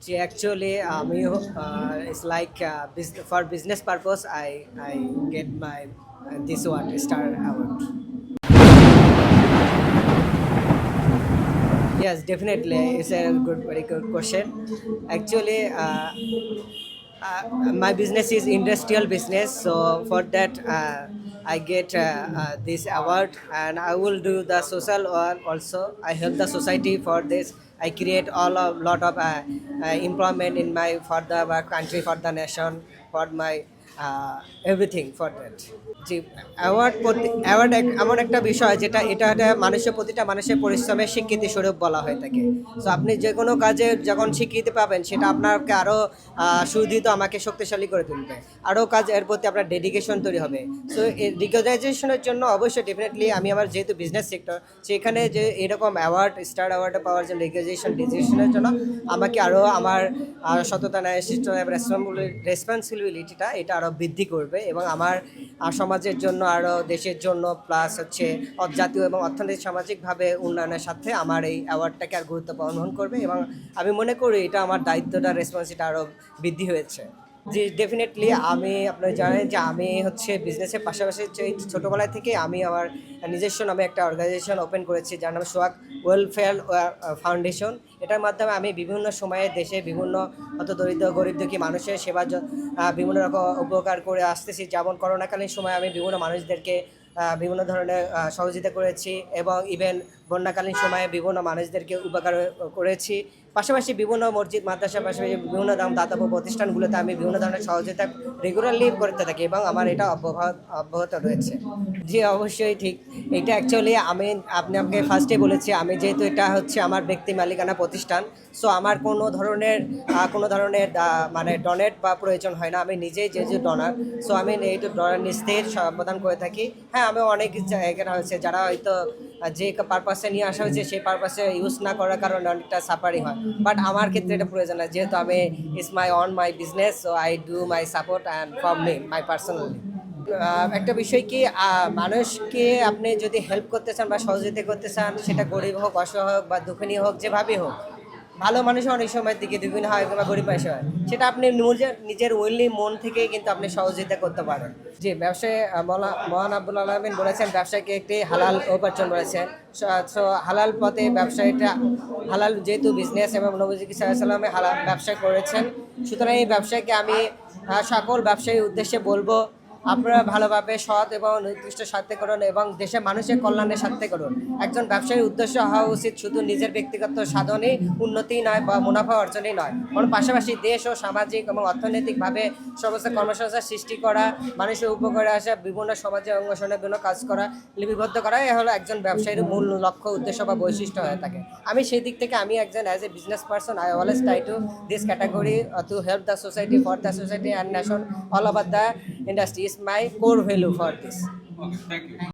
See, actually, uh, Mio, uh, it's like uh, for business purpose, I I get my uh, this one started out. Yes, definitely, it's a good very good question. Actually. My business is industrial business so for that I get uh, uh, this award, and I will do the social work also. I help the society for this. I create all a lot of uh, employment in my for the country, for the nation, for my everything for that. জি award প্রতি award এমন একটা বিষয় যেটা, এটা একটা মানুষের প্রতিটা মানুষের পরিশ্রমের স্বীকৃতি স্বরূপ বলা হয়ে থাকে সো আপনি যে কোনো কাজে যখন স্বীকৃতি পাবেন, সেটা আপনাকে আরও সুদৃঢ়, আমাকে শক্তিশালী করে তুলবে। আরও কাজ এর প্রতি আপনার ডেডিকেশন তৈরি হবে। সো এই রিকগনাইজেশনের জন্য অবশ্যই ডেফিনেটলি আমি আমার যেহেতু বিজনেস সেক্টর সেখানে যে এরকম অ্যাওয়ার্ড স্টার অ্যাওয়ার্ড পাওয়ার জন্য রিকগনাইজেশন ডেডিকেশনের জন্য আমাকে আরও আমার সততা, ন্যায় শিষ্ট রেসপন্সিবিলিটিটা এটা আরও বৃদ্ধি করবে এবং আমার সমাজের জন্য আরও দেশের জন্য প্লাস হচ্ছে জাতীয় এবং অর্থনৈতিক সামাজিকভাবে উন্নয়নের সাথে আমার এই অ্যাওয়ার্ডটাকে আর গুরুত্ব বহন করবে এবং আমি মনে করি এটা আমার দায়িত্বটা রেসপন্সিটা আরও বৃদ্ধি হয়েছে। জি ডেফিনেটলি আমি আপনারা জানেন যে আমি হচ্ছে বিজনেসের পাশাপাশি ছোটোবেলায় থেকে আমি আমার নিজস্ব নামে একটা অর্গানাইজেশন ওপেন করেছি যার নাম সোয়াক ওয়েলফেয়ার ফাউন্ডেশন এটার মাধ্যমে আমি বিভিন্ন সময়ে দেশে বিভিন্ন অত দরিদ্র, গরিব দুঃখী মানুষের সেবা বিভিন্ন রকম উপকার করে আসতেছি। যেমন করোনাকালীন সময় আমি বিভিন্ন মানুষদেরকে বিভিন্ন ধরনের সহযোগিতা করেছি এবং ইভেন বন্যাকালীন সময়ে বিভিন্ন মানুষদেরকে উপকার করেছি। পাশাপাশি বিভিন্ন মসজিদ মাদ্রাসা পাশাপাশি বিভিন্ন দাম দাতব্য প্রতিষ্ঠানগুলোতে আমি বিভিন্ন ধরনের সহযোগিতা রেগুলারলি করতে থাকি এবং আমার এটা অব্যাহত রয়েছে। জি, অবশ্যই ঠিক। এটা অ্যাকচুয়ালি আমি, আপনি আমাকে ফার্স্টে বলেছি, আমি যেহেতু এটা হচ্ছে আমার ব্যক্তি মালিকানা প্রতিষ্ঠান সো আমার কোনো ধরনের কোনো ধরনের মানে ডোনেট বা প্রয়োজন হয় না। আমি নিজেই যে যে ডোনার সো আমি এই ডোনার নিস্তের সমাধান করে থাকি। হ্যাঁ আমি অনেক জায়গা হয়েছে, যারা হয়তো যে পারপাসে নিয়ে আসা হয়েছে, সেই পারপাসে ইউজ না করার কারণে অনেকটা সাফারি হয়। বাট আমার ক্ষেত্রে এটা প্রয়োজন না যেহেতু আমি is my on my business so I do my support and for me my personally একটা বিষয় কি মানুষকে আপনি যদি হেল্প করতে চান বা সহযোগিতা করতে চান, সেটা গরিব হোক, অসহায় হোক বা দুঃখিনী হোক, যেভাবেই হোক ভালো মানুষ অনেক সময় দিকে দুগুণ হয় কিংবা গরিব মানুষ হয়। সেটা আপনি নিজের নিজের উইনলি মন থেকেই কিন্তু আপনি সহযোগিতা করতে পারেন। জি ব্যবসায় মহান আব্দুল আলমিন বলেছেন ব্যবসাকে একটি হালাল উপার্জন বলেছেন সো হালাল পথে ব্যবসায়ীটা, হালাল যেহেতু বিজনেস এবং নবজি সাল্লামে হালাল ব্যবসা করেছেন, সুতরাং এই ব্যবসাকে আমি সকল ব্যবসায়ীর উদ্দেশ্যে বলব আপনারা ভালোভাবে সৎ এবং নির্দিষ্ট স্বার্থে করুন এবং দেশের মানুষের কল্যাণের স্বার্থে করুন। একজন ব্যবসায়ীর উদ্দেশ্য হওয়া উচিত শুধু নিজের ব্যক্তিগত সাধনই উন্নতি নয় বা মুনাফা অর্জনই নয়। বরং পাশাপাশি দেশ ও সামাজিক এবং অর্থনৈতিকভাবে সমস্ত কর্মসংস্থান সৃষ্টি করা, মানুষের উপকারে আসা, বিভিন্ন সমাজে অঙ্গসনের জন্য কাজ করা, লিপিবদ্ধ করা, এ হলো একজন ব্যবসায়ীর মূল লক্ষ্য, উদ্দেশ্য বা বৈশিষ্ট্য হয়ে থাকে। আমি সেই দিক থেকে আমি একজন as a business person I always try to this category to help the society for the society and nation all over the industry is my core value for this. Okay, thank you.